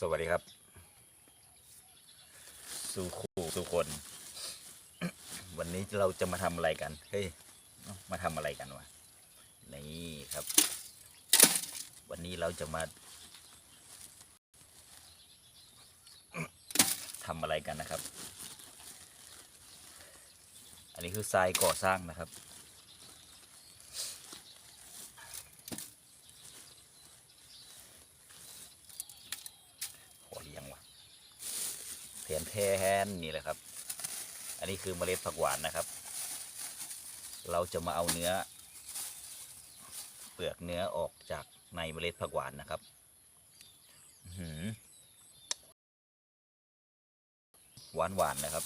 สวัสดีครับ สู่คู่สู่คน วันนี้เราจะมาทำอะไรกัน เฮ้ย มาทำอะไรกันวะ นี่ครับ วันนี้เราจะมาทำอะไรกันนะครับ อันนี้คือทรายก่อสร้างนะครับ พอหรือยังวะแทนแทนนี่แหละครับ อันนี้คือเมล็ดผักหวานนะครับ เราจะมาเอาเนื้อ เปลือกเนื้อออกจากในเมล็ดผักหวานนะครับหือหวานหวานๆนะครับ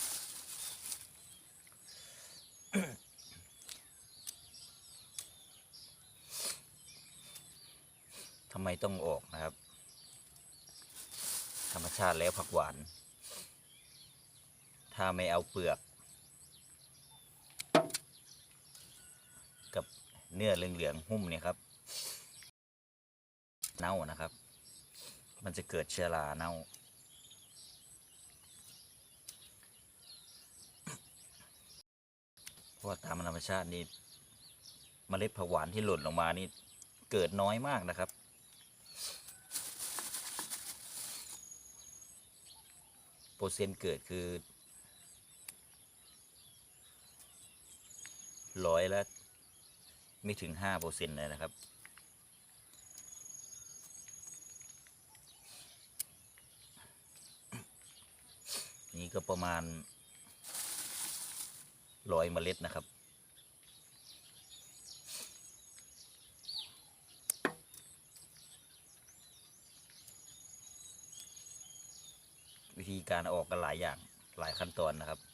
ทำไมต้องออกนะครับ ธรรมชาติแล้วผักหวาน ถ้าไม่เอาเปลือก กับเนื้อเหลืองๆหุ้มเนี่ยครับ เน่านะครับ มันจะเกิดเชื้อราเน่า เพราะตามธรรมชาตินี่เมล็ดผักหวานที่หล่นลงมานี่เกิดน้อยมากนะครับ เปอร์เซ็นต์เกิดคือ ร้อยละไม่ถึงห้าเปอร์เซ็นต์เลยนะครับ นี่ก็ประมาณร้อยเมล็ดนะครับวิธีการออกกันหลายอย่างหลายขั้นตอนนะครับ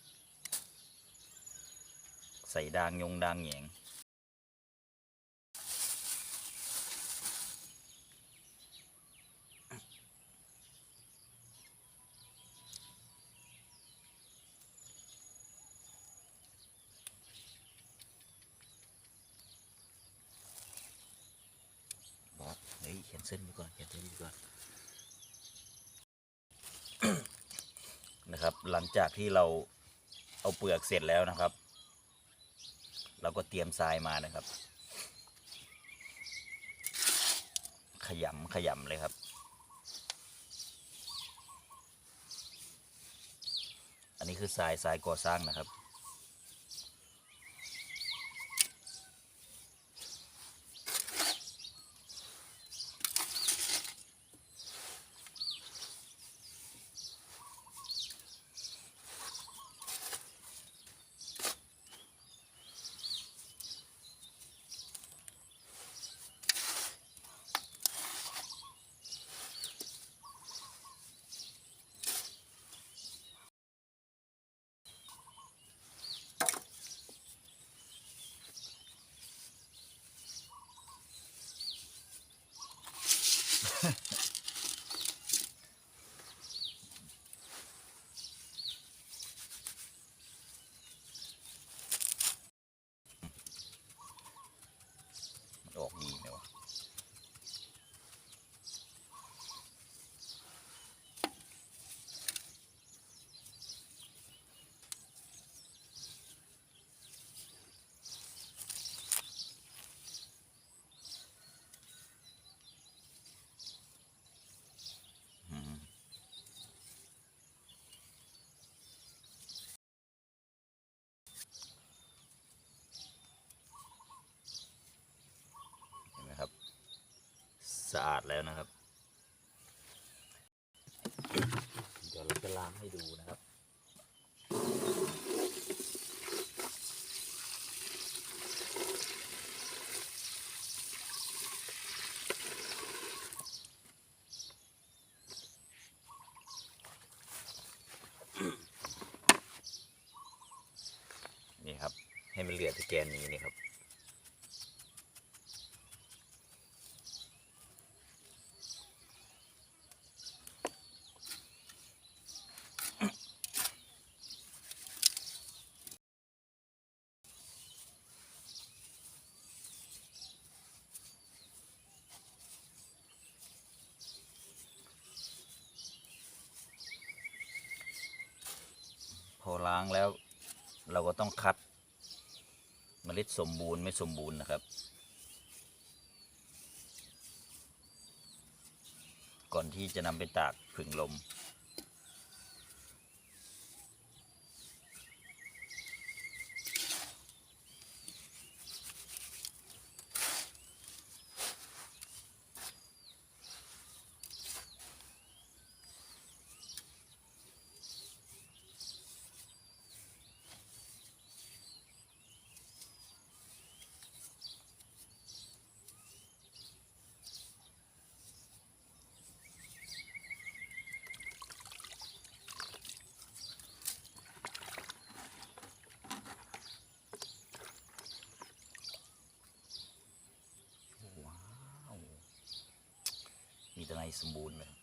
ส่ดางยงดางแหยงบอสเฮ้ยเขียนเส้นไปก่อนเขียนเส้นไปก่อนนะครับ หลังจากที่เราเอาเปลือกเสร็จแล้วนะครับ เราก็เตรียมทรายมานะครับ ขยำขยำเลยครับ อันนี้คือทรายทรายก่อสร้างนะครับะอาดแล้วนะครับ เดี๋ยวเราจะล้างให้ดูนะครับนี่ครับ ให้มันเหลือแต่แกนนี้นี่ครับางแล้ว เราก็ต้องคัดเมล็ดสมบูรณ์ไม่สมบูรณ์นะครับ ก่อนที่จะนำไปตากผึ่งลม สมบูรณ์เลย